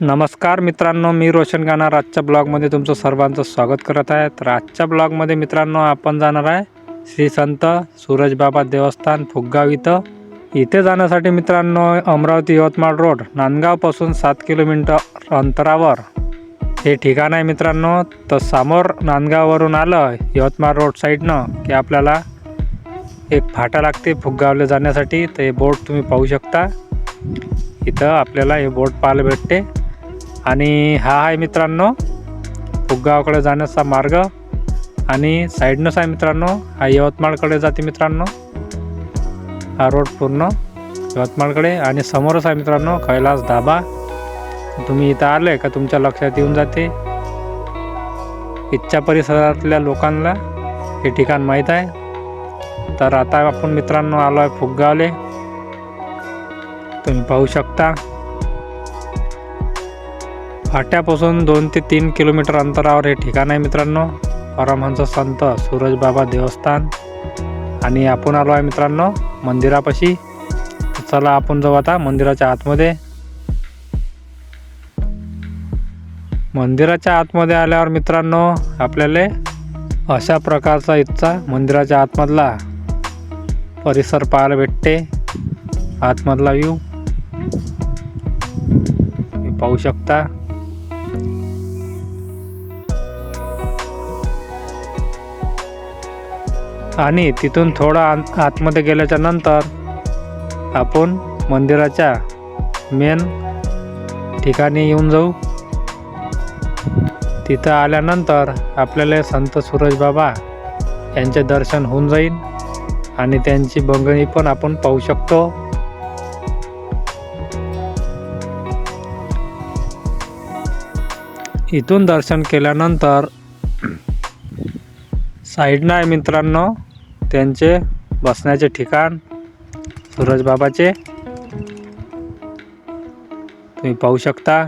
नमस्कार मित्रांनो मी रोशन गाणार. आजच्या ब्लॉगमध्ये तुमचं सर्वांचं स्वागत करत आहे. तर आजच्या ब्लॉगमध्ये मित्रांनो आपण जाणार आहे श्री संत सूरजबाबा देवस्थान फुगगाव इथं. इथे जाण्यासाठी मित्रांनो अमरावती यवतमाळ रोड नांदगावपासून सात किलोमीटर अंतरावर. हे ठिकाण आहे मित्रांनो तर समोर नांदगाववरून आलं यवतमाळ रोड साईडनं की आपल्याला एक फाटा लागते फुगगावला जाण्यासाठी. तर हे बोट तुम्ही पाहू शकता. इथं आपल्याला हे बोट पाहायला भेटते. आणि हा आहे मित्रांनो फुगगावकडे जाण्याचा मार्ग. आणि साईडनंच आहे मित्रांनो हा यवतमाळकडे जाते मित्रांनो. हा रोड पूर्ण यवतमाळकडे आणि समोरच आहे मित्रांनो कैलास धाबा. तुम्ही इथं आले का तुमच्या लक्षात येऊन जाते. इच्छा परिसरातल्या लोकांना हे ठिकाण माहीत आहे. तर आता आपण मित्रांनो आलो आहे फुगगावले तुम्ही पाहू शकता. फाट्यापासून दोन ते तीन किलोमीटर अंतरावर हे ठिकाण आहे मित्रांनो. परमहंस संत सूरजबाबा देवस्थान. आणि आपण आलो आहे मित्रांनो मंदिरापाशी. चला आपण जाऊ आता मंदिराच्या आतमध्ये. मंदिराच्या आतमध्ये आल्यावर मित्रांनो आपल्याला अशा प्रकारचा इथचा मंदिराच्या आतमधला परिसर पाहायला भेटते. आतमधला व्ह्यू पाहू शकता. आणि तिथून थोडं आत- आतमध्ये गेल्याच्यानंतर आपण मंदिराच्या मेन ठिकाणी येऊन जाऊ. तिथं आल्यानंतर आपल्याला संत सूरजबाबा यांचे दर्शन होऊन जाईल आणि त्यांची बंगणी पण आपण पाहू शकतो. इथून दर्शन केल्यानंतर साईडनं आहे मित्रांनो त्यांचे बसण्याचे ठिकाण सूरजबाबाचे तुम्ही पाहू शकता.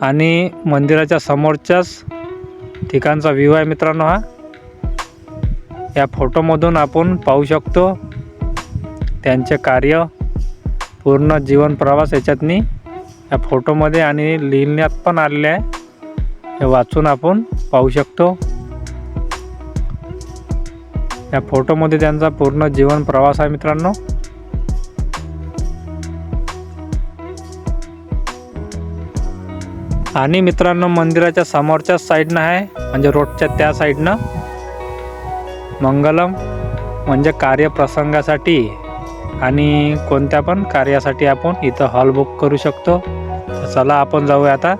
आणि मंदिराच्या समोरच्याच ठिकाणचा व्ह्यू आहे मित्रांनो हा. या फोटोमधून आपण पाहू शकतो त्यांचे कार्य पूर्ण जीवन प्रवास याच्यातनी या फोटोमध्ये आणि लिहिण्यात पण आलेले आहे. हे वाचून आपण पाहू शकतो. या फोटोमध्ये त्यांचा पूर्ण जीवन प्रवास आहे मित्रांनो. आणि मित्रांनो मंदिराच्या समोरच्याच साईडनं आहे म्हणजे रोडच्या त्या साईडनं. मंगलम म्हणजे कार्यप्रसंगासाठी आणि कोणत्या पण कार्यासाठी आपण इथं हॉल बुक करू शकतो. चला आपण जाऊया आता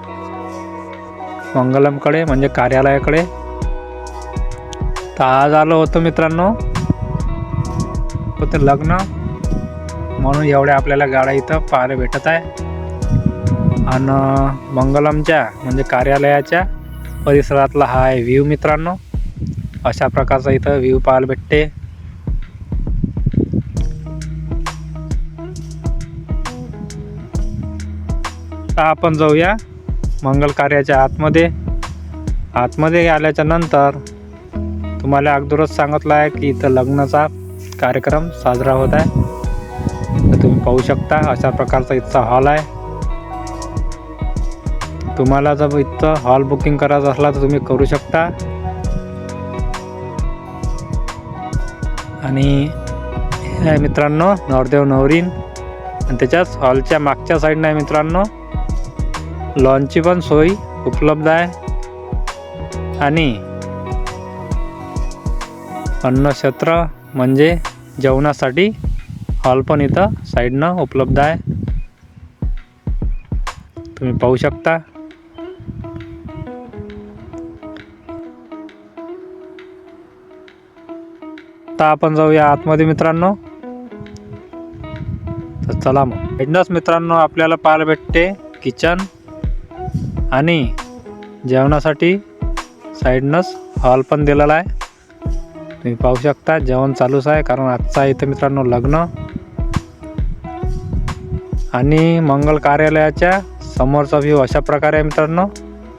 मंगलमकडे म्हणजे कार्यालयाकडे. तर आज आलो होतो मित्रांनो. होतं लग्न. म्हणून एवढ्या आपल्याला गाड्या इथं पाहायला भेटत आहे. आणि मंगलमच्या म्हणजे कार्यालयाच्या परिसरातला हा आहे व्ह्यू मित्रांनो. अशा प्रकारचा इथं व्ह्यू पाहायला भेटते. आपण जाऊया मंगल कार्याच्या आतमध्ये. आतमध्ये आल्याच्यानंतर तुम्हाला अगोदरच सांगितलं आहे की इथं लग्नाचा कार्यक्रम साजरा होत आहे. तर तुम्ही पाहू शकता अशा प्रकारचा इथचा हॉल आहे. तुम्हाला जर इथं हॉल बुकिंग करायचा असला तर तुम्ही करू शकता. आणि मित्रांनो नवरदेव नवरीन. आणि त्याच्याच हॉलच्या मागच्या साईडनं आहे मित्रांनो लॉनची पण सोय उपलब्ध आहे. आणि अन्नक्षेत्र म्हणजे जेवणासाठी हॉल पण इथं साईडनं उपलब्ध आहे. तुम्ही पाहू शकता. आता आपण जाऊया आतमध्ये मित्रांनो. तर चला मग. एकदाच मित्रांनो आपल्याला पाहायला भेटते किचन आणि जेवणासाठी साईडनंच हॉल पण दिलेला आहे. तुम्ही पाहू शकता जेवण चालूच आहे कारण आजचा इथं मित्रांनो लग्न. आणि मंगल कार्यालयाच्या समोरचा व्ह्यू अशा प्रकारे आहे मित्रांनो.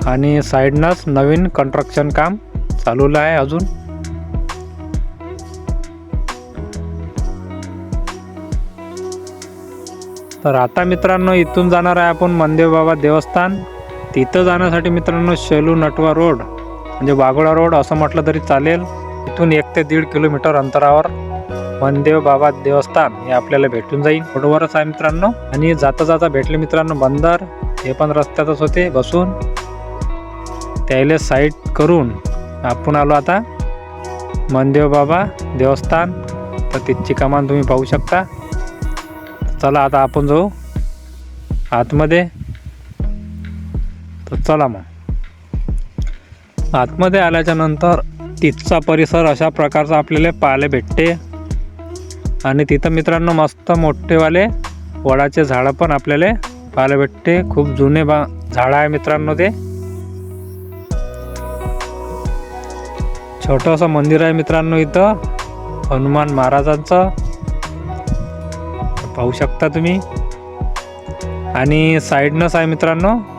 आणि साईडनंच नवीन कन्स्ट्रक्शन काम चालू आहे अजून. तर आता मित्रांनो इथून जाणार आहे आपण मनदेव बाबा देवस्थान. तिथं जाण्यासाठी मित्रांनो शेलू नटवा रोड म्हणजे वाघोळा रोड असं म्हटलं तरी चालेल. इथून एक ते दीड किलोमीटर अंतरावर वनदेव बाबा देवस्थान हे आपल्याला भेटून जाईल. रोडवरच आहे मित्रांनो. आणि जाता जाता भेटले मित्रांनो बंदर. हे पण रस्त्यातच होते बसून. त्याला साईड करून आपण आलो आता मनदेव बाबा देवस्थान. तर तिथची कमान तुम्ही पाहू शकता. चला आता आपण जाऊ आतमध्ये. तर चला मग. आतमध्ये आल्याच्यानंतर तिथचा परिसर अशा प्रकारचा आपल्याला पाहायला भेटते. आणि तिथं मित्रांनो मस्त मोठेवाले वडाचे झाडं पण आपल्याला पाहायला भेटते. खूप जुने बा झाडं आहे मित्रांनो ते. छोटंसं मंदिर आहे मित्रांनो इथं. हनुमान महाराजांचं. पाहू शकता तुम्ही. आणि साईडनंच आहे मित्रांनो.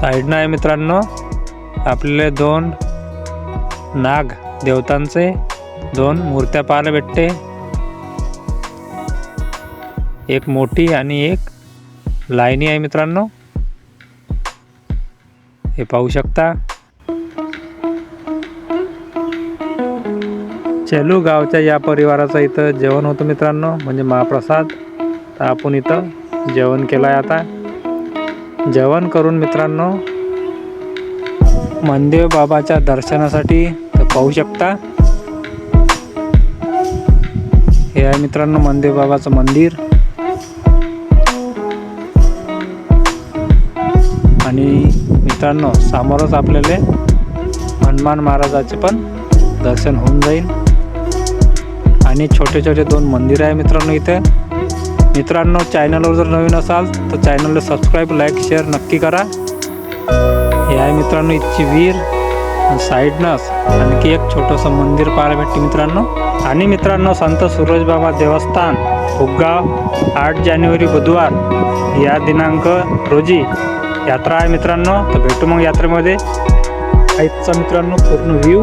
साईडनं आहे मित्रांनो. आपले दोन नाग देवतांचे दोन मूर्त्या पाहायला भेटते. एक मोठी आणि एक लाईनी आहे मित्रांनो. हे पाहू शकता. चेलू गावच्या या परिवाराचं इथं जेवण होतं मित्रांनो म्हणजे महाप्रसाद. तर आपण इथं जेवण केलं आहे आता. जेवण करून मित्रांनो मंदेव बाबाच्या दर्शनासाठी तर पाहू शकता. हे आहे मित्रांनो मंदेव बाबाचं मंदिर. आणि मित्रांनो समोरच आपल्याला हनुमान महाराजाचे पण दर्शन होऊन जाईल. आणि छोटे छोटे दोन मंदिर आहे मित्रांनो इथे. मित्रांनो चॅनलवर जर नवीन असाल तर चॅनलला सबस्क्राईब लाईक शेअर नक्की करा. हे आहे मित्रांनो इथची वीर साईडनंच आणखी एक छोटंसं मंदिर पाहायला भेटते मित्रांनो. आणि मित्रांनो संत सूरजबाबा देवस्थान फुगगाव आठ जानेवारी बुधवार या दिनांक रोजी यात्रा आहे मित्रांनो. तर भेटू मग यात्रेमध्ये. आईचा मित्रांनो पूर्ण व्ह्यू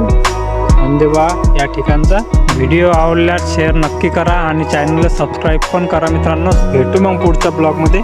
अंदेवा या ठिकाणचा व्हिडिओ आवडल्यास शेअर नक्की करा आणि चॅनलला सबस्क्राईब पण करा मित्रांनो. भेटू मग पुढच्या ब्लॉगमध्ये